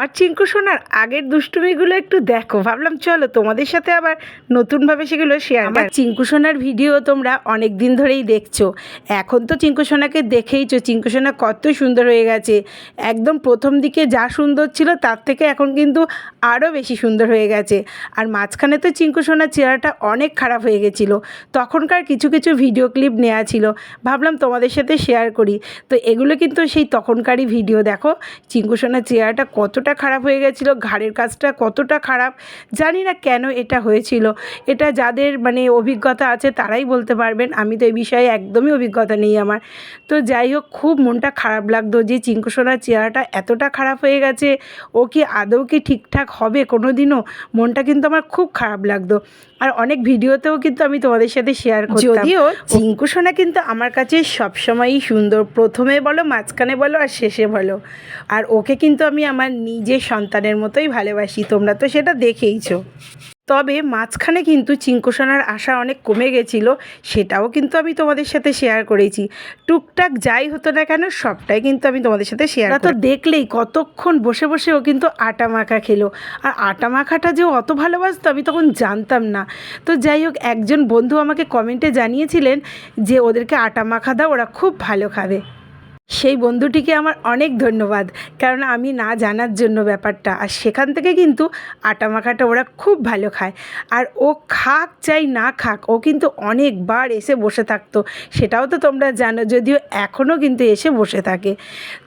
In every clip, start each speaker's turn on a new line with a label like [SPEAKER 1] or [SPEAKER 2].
[SPEAKER 1] আমার চিঙ্কু সোনার আগের দুষ্টুমিগুলো একটু দেখো। ভাবলাম চলো তোমাদের সাথে আবার নতুনভাবে সেগুলো শেয়ার আমার চিঙ্কু সোনার ভিডিও তোমরা অনেক দিন ধরেই দেখছ। এখন তো চিঙ্কু সোনাকে দেখেইছো। চিঙ্কু সোনা কত সুন্দর হয়ে গেছে। একদম প্রথম দিকে যা সুন্দর ছিল তার থেকে এখন কিন্তু আরও বেশি সুন্দর হয়ে গেছে। আর মাঝখানে তো চিঙ্কু সোনার চেহারাটা অনেক খারাপ হয়ে গেছিল। তখনকার কিছু কিছু ভিডিও ক্লিপ নেওয়া ছিল। ভাবলাম তোমাদের সাথে শেয়ার করি। তো এগুলো কিন্তু সেই তখনকারই ভিডিও। দেখো চিঙ্কু সোনার চেহারাটা কতটা খারাপ হয়ে গেছিল ঘাড়ের কাজটা কতটা খারাপ জানি না কেন এটা হয়েছিল। এটা যাদের মানে অভিজ্ঞতা আছে তারাই বলতে পারবেন আমি তো এই বিষয়ে একদমই অভিজ্ঞতা নেই আমার। তো যাই হোক খুব মনটা খারাপ লাগতো যে চিঙ্কু সোনার চেহারাটা এতটা খারাপ হয়ে গেছে ও কি আদৌ কি ঠিকঠাক হবে কোনো দিনও মনটা কিন্তু আমার খুব খারাপ লাগতো। আর অনেক ভিডিওতেও কিন্তু আমি তোমাদের সাথে শেয়ার করতাম। যদিও চিঙ্কু সোনা কিন্তু আমার কাছে সবসময়ই সুন্দর প্রথমে বলো মাঝখানে বলো আর শেষে বলো। আর ওকে কিন্তু আমি আমার নিজের সন্তানের মতোই ভালোবাসি তোমরা তো সেটা দেখেইছো। তবে মাঝখানে কিন্তু চিঙ্কুসোনার আশা অনেক কমে গেছিল সেটাও কিন্তু আমি তোমাদের সাথে শেয়ার করেছি। টুকটাক যাই হতো না কেন সবটাই কিন্তু আমি তোমাদের সাথে শেয়ার তো দেখলেই কতক্ষণ বসে বসে ও কিন্তু আটা মাখা খেলো। আর আটা মাখাটা যে অত ভালোবাসতো আমি তখন জানতাম না। তো যাই হোক একজন বন্ধু আমাকে কমেন্টে জানিয়েছিলেন যে ওদেরকে আটা মাখা দাও ওরা খুব ভালো খাবে। সেই বন্ধুটিকে আমার অনেক ধন্যবাদ। কারণ আমি না জানার জন্য ব্যাপারটা, আর সেখান থেকে কিন্তু আটা মাখাটা ওরা খুব ভালো খায়। আর ও খাক চাই না খাক, ও কিন্তু অনেকবার এসে বসে থাকতো। সেটাও তো তোমরা জানো, যদিও এখনও কিন্তু এসে বসে থাকে।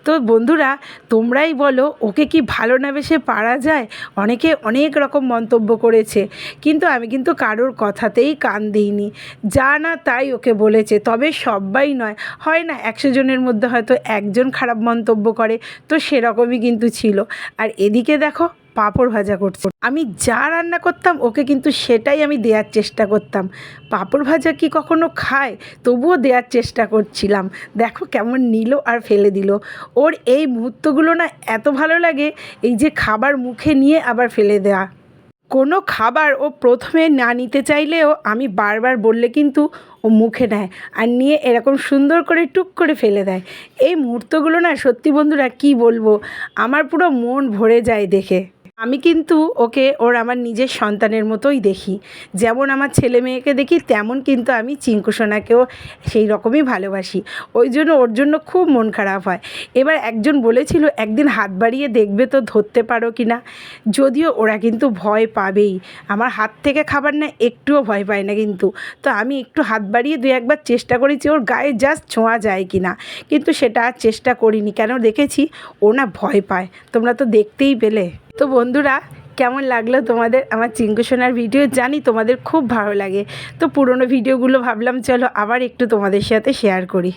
[SPEAKER 1] তো বন্ধুরা, তোমরাই বলো, ওকে কি ভালো না বেসে পারা যায়? অনেকে অনেক রকম মন্তব্য করেছে, কিন্তু আমি কিন্তু কারোর কথাতেই কান দিইনি। যা না তাই ওকে বলেছে, তবে সবাই নয়। হয় না, একশো জনের মধ্যে হয়তো একজন খারাপ মন্তব্য করে, তো সেরকমই কিন্তু ছিল। আর এদিকে দেখো, পাঁপড় ভাজা করছে। আমি যা রান্না করতাম, ওকে কিন্তু সেটাই আমি দেওয়ার চেষ্টা করতাম। পাঁপড় ভাজা কি কখনো খায়? তবুও দেওয়ার চেষ্টা করছিলাম। দেখো কেমন নিল আর ফেলে দিল। ওর এই মুহূর্তগুলো না এত ভালো লাগে, এই যে খাবার মুখে নিয়ে আবার ফেলে দেওয়া কোনো খাবার ও প্রথমে না নিতে চাইলেও আমি বারবার বললে কিন্তু ও মুখে নেয় আর নিয়ে এরকম সুন্দর করে টুক করে ফেলে দেয়। এই মুহূর্তগুলো না সত্যি বন্ধুরা কি বলব? আমার পুরো মন ভরে যায় দেখে। আমি কিন্তু ওকে, ওর আমার নিজের সন্তানের মতোই দেখি। যেমন আমার ছেলে মেয়েকে দেখি, তেমন কিন্তু আমি চিঙ্কু সোনাকেও সেই রকমই ভালোবাসি। ওই জন্য ওর জন্য খুব মন খারাপ হয়। এবার একজন বলেছিল, একদিন হাত বাড়িয়ে দেখবে তো ধরতে পারো কি না? যদিও ওরা কিন্তু ভয় পাবেই। আমার হাত থেকে খাবার না, একটুও ভয় পায় না কিন্তু। তো আমি একটু হাত বাড়িয়ে দু একবার চেষ্টা করেছি, ওর গায়ে জাস্ট ছোঁয়া যায় কি না। কিন্তু সেটা আর চেষ্টা করিনি। কেন দেখেছি? ও না ভয় পায়। তোমরা তো দেখতেই পেলে। তো বন্ধুরা, কেমন লাগল তোমাদের আমার চিঙ্কু সোনার ভিডিও জানি তোমাদের খুব ভালো লাগে। তো পুরনো ভিডিওগুলো ভাবলাম, চলো আবার একটু তোমাদের সাথে শেয়ার করি।